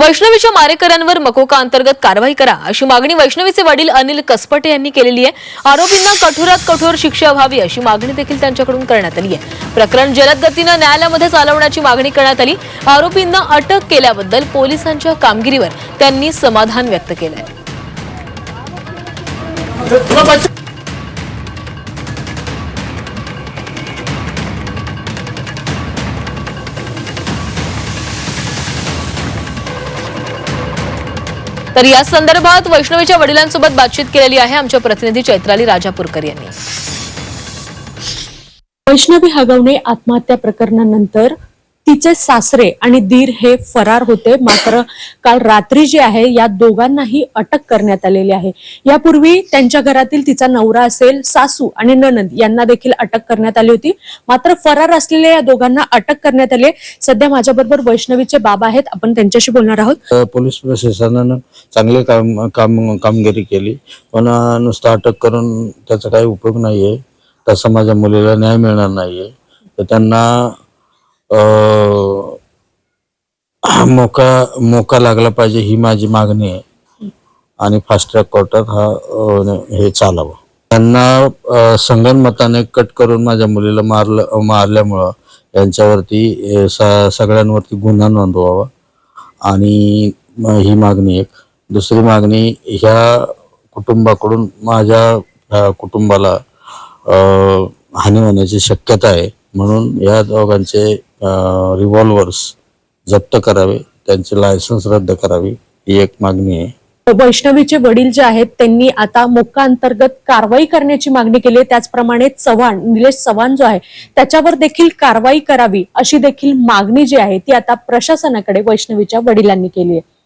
वैष्णवीच्या मारेकऱ्यांवर मकोका अंतर्गत कारवाई करा अशी मागणी वैष्णवीचे वडील अनिल कसपटे यांनी केलेली आहे. आरोपींना कठोरात कठोर शिक्षा व्हावी अशी मागणी देखील त्यांच्याकडून करण्यात आली आहे. प्रकरण जलद गतीनं न्यायालयामध्ये चालवण्याची मागणी करण्यात आली. आरोपींना अटक केल्याबद्दल पोलिसांच्या कामगिरीवर त्यांनी समाधान व्यक्त केलं तर या संदर्भात वैष्णवीच्या वडिलांसोबत बातचीत केलेली आहे आमच्या प्रतिनिधी चैत्राली राजापूरकर यांनी. वैष्णवी हगवणे आत्महत्या प्रकरणानंतर तिचे सासरे आणि दीर हे फरार होते. मात्र काल रात्री जे आहे या दोघांनाही अटक करण्यात आलेली आहे. यापूर्वी त्यांच्या घरातील तिचा नवरा असेल सासू आणि ननंद यांना देखील अटक करण्यात आली होती. मात्र फरार असलेल्या या दोघांना अटक करण्यात आली सध्या माझ्याबरोबर वैष्णवीचे बाबा आहेत. आपण त्यांच्याशी बोलणार आहोत. पोलीस प्रशासनानं चांगले काम काम कामगिरी केली. पण नुसतं अटक करून त्याचा काही उपयोग नाहीये. तसा माझ्या मुलीला न्याय मिळणार नाहीये. तर त्यांना मोका मोका लागला पाहिजे ही माझी मागणी आहे. आणि फास्ट ट्रॅक कोर्टात हा अ, हे चालावं. त्यांना संगणमताने कट करून माझ्या मुलीला मारलं मारल्यामुळं यांच्यावरती अ, स- सगळ्यांवरती गुन्हा नोंदवावा. आणि म- ही मागणी एक. दुसरी मागणी ह्या कुटुंबाकडून माझ्या अ, कुटुंबाला अ, हानी होण्याची शक्यता आहे. म्हणून या दोघांचे रिव्हॉल्वर्स जप्त करावे त्यांचे लायसन्स रद्द करावी ही एक मागणी आहे. वैष्णवीचे वडील जे आहेत त्यांनी आता मोक्का अंतर्गत कारवाई करण्याची मागणी केली आहे. त्याचप्रमाणे चव्हाण निलेश चव्हाण जो आहे त्याच्यावर देखील कारवाई करावी अशी देखील मागणी जी आहे ती आता प्रशासनाकडे वैष्णवीच्या वडिलांनी केली आहे.